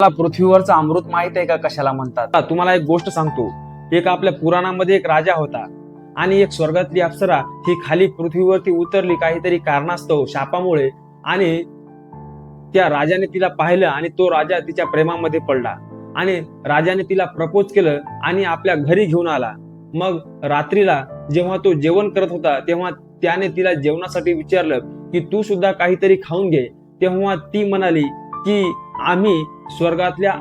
तुम्हाला पृथ्वीवरचं अमृत माहीत आहे का? कशाला म्हणतात? तुम्हाला एक गोष्ट सांगतो. एक आपल्या पुराणामध्ये एक राजा होता. आणि एक स्वर्गातली अप्सरा ही खाली पृथ्वीवरती उतरली काहीतरी कारणास्तव शापामुळे. आणि त्या राजाने तिला पाहिलं आणि तो राजा तिच्या प्रेमामध्ये पडला. आणि राजाने तिला प्रपोज केलं आणि आपल्या घरी घेऊन आला. मग रात्रीला जेव्हा तो जेवण करत होता तेव्हा त्याने तिला जेवणासाठी विचारलं की तू सुद्धा काहीतरी खाऊन घे. तेव्हा ती म्हणाली की आम्ही स्वर्गातल्या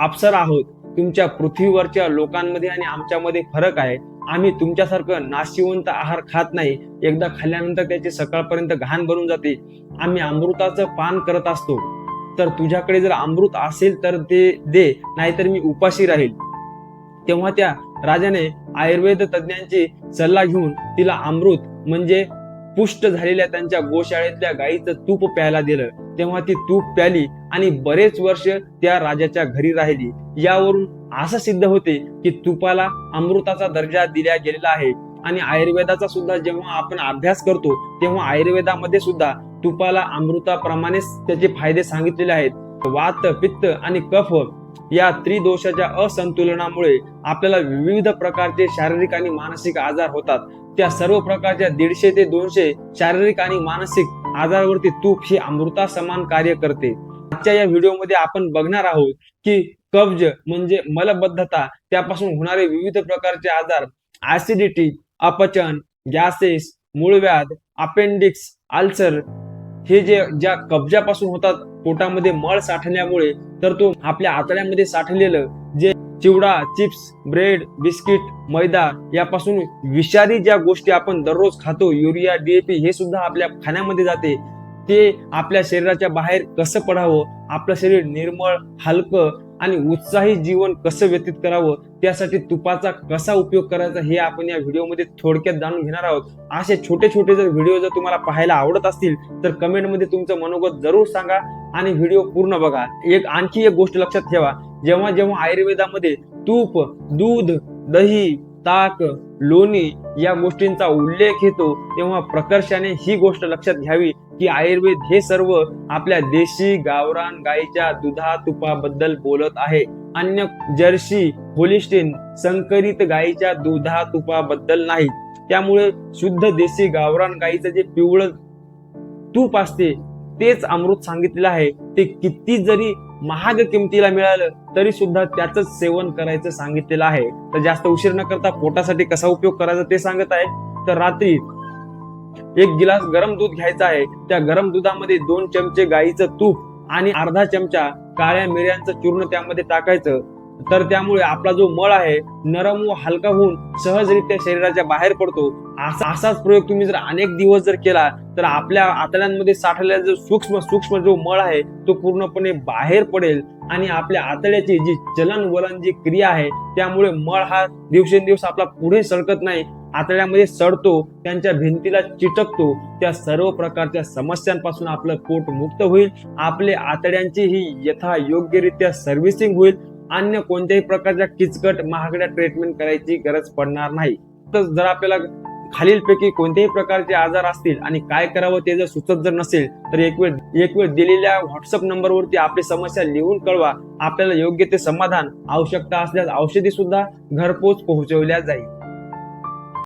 अप्सर आहोत. तुमच्या पृथ्वीवरच्या लोकांमध्ये आणि आमच्यामध्ये फरक आहे. आम्ही तुमच्यासारखं नाशिवंत आहार खात नाही. एकदा खाल्ल्यानंतर त्याची सकाळपर्यंत घाण बनून जाते. आम्ही अमृताचं पान करत असतो. तर तुझ्याकडे जर अमृत असेल तर ते दे नाहीतर मी उपाशी राहील. तेव्हा त्या राजाने आयुर्वेद तज्ञांची सल्ला घेऊन तिला अमृत म्हणजे पुष्ट झालेल्या त्यांच्या गोशाळेतल्या गाईचं तूप प्यायला दिलं. तेव्हा ती तूप प्याली. आणि बरेच वर्ष त्या राजाच्या घरी राहिली. यावरून असं सिद्ध होते की तुपाला अमृताचा दर्जा दिला गेलेला आहे. आणि आयुर्वेदाचा सुद्धा जेव्हा आपण अभ्यास करतो तेव्हा आयुर्वेदामध्ये सुद्धा तुपाला अमृताप्रमाणेच त्याचे फायदे सांगितलेले आहेत. वात पित्त आणि कफ या त्रिदोषाच्या असंतुलनामुळे आपल्याला विविध प्रकारचे शारीरिक आणि मानसिक आजार होतात. त्या सर्व प्रकारच्या दीडशे ते दोनशे शारीरिक आणि मानसिक आजारावरती तूप ही अमृता समान कार्य करते. आजच्या या व्हिडिओमध्ये आपण बघणार आहोत की कब्ज म्हणजे मलबद्धता त्यापासून होणारे विविध प्रकारचे आजार ऍसिडिटी अपचन गॅसेस मूळव्याध अपेंडिक्स अल्सर हे जे ज्या कब्जापासून होतात पोटामध्ये मळ साठल्यामुळे तर तो आपल्या आतड्यामध्ये साठलेलं जे चिवडा चिप्स ब्रेड बिस्किट मैदा यापासून विषारी ज्या गोष्टी आपण दररोज खातो युरिया डीएपी हे सुद्धा आपल्या खाण्यामध्ये जाते. ते आपल्या शरीराच्या बाहेर कसं पडावं आपलं शरीर निर्मळ हलकं आणि उत्साही जीवन कसं व्यतीत करावं त्यासाठी तुपाचा कसा उपयोग करायचा हे आपण या व्हिडिओमध्ये थोडक्यात जाणून घेणार आहोत. असे छोटे छोटे जर व्हिडिओ जर तुम्हाला पाहायला आवडत असतील तर कमेंटमध्ये तुमचं मनोगत जरूर सांगा आणि व्हिडिओ पूर्ण बघा. एक आणखी एक गोष्ट लक्षात ठेवा. जेव्हा जेव्हा आयुर्वेदामध्ये तूप दूध दही ताक लोणी या गोष्टींचा उल्लेख येतो तेव्हा प्रकर्षाने ही गोष्ट लक्षात घ्यावी की आयुर्वेद हे सर्व आपल्या देशी गावरान गाईच्या दुधा तुपाबद्दल बोलत आहे. अन्य जर्सी होलिस्टीन संकरित गाईच्या दुधा तुपाबद्दल नाही. त्यामुळे शुद्ध देशी गावरान गाईचं जे पिवळं तूप असते तेच अमृत सांगितलं आहे. ते किती जरी महाग किमतीला मिळालं तरी सुद्धा त्याच सेवन करायचं सांगितलेलं आहे. तर जास्त उशीर न करता पोटासाठी कसा उपयोग करायचा ते सांगत आहे तर रात्री एक गिलास गरम दूध घ्यायचा आहे. त्या गरम दुधामध्ये दोन चमचे गाईचं तूप आणि अर्धा चमचा काळ्या मिऱ्यांचं चूर्ण त्यामध्ये टाकायचं. तर त्यामुळे आपला जो मळ आहे नरम व हलका होऊन सहजरित्या शरीराच्या बाहेर पडतो. असा असाच प्रयोग तुम्ही जर अनेक दिवस जर केला तर आपल्या आतड्यांमध्ये साठलेला जो सूक्ष्म सूक्ष्म जो मळ आहे तो पूर्णपणे बाहेर पडेल आणि आपल्या आतड्याची जी चलन वलन जी क्रिया आहे त्यामुळे मळ हा दिवसेंदिवस आपला पुढे सरकत नाही. आतड्यामध्ये सडतो त्यांच्या भिंतीला चिटकतो त्या सर्व प्रकारच्या समस्यांपासून आपलं पोट मुक्त होईल. आपले आतड्यांची ही यथा योग्यरित्या सर्व्हिसिंग होईल. अन्य कोणत्याही प्रकारच्या किचकट महागड्या ट्रीटमेंट करायची गरज पडणार नाही. तर जर आपल्याला खालीलपैकी कोणत्याही प्रकारचे आजार असतील आणि काय करावं ते जर सुचत जर नसेल तर एक वेळ एक वेळ दिलेल्या व्हॉट्सअप नंबरवरती आपली समस्या लिहून कळवा. आपल्याला योग्य ते समाधान आवश्यकता असल्यास औषधी सुद्धा घरपोच पोहोचवल्या जाईल.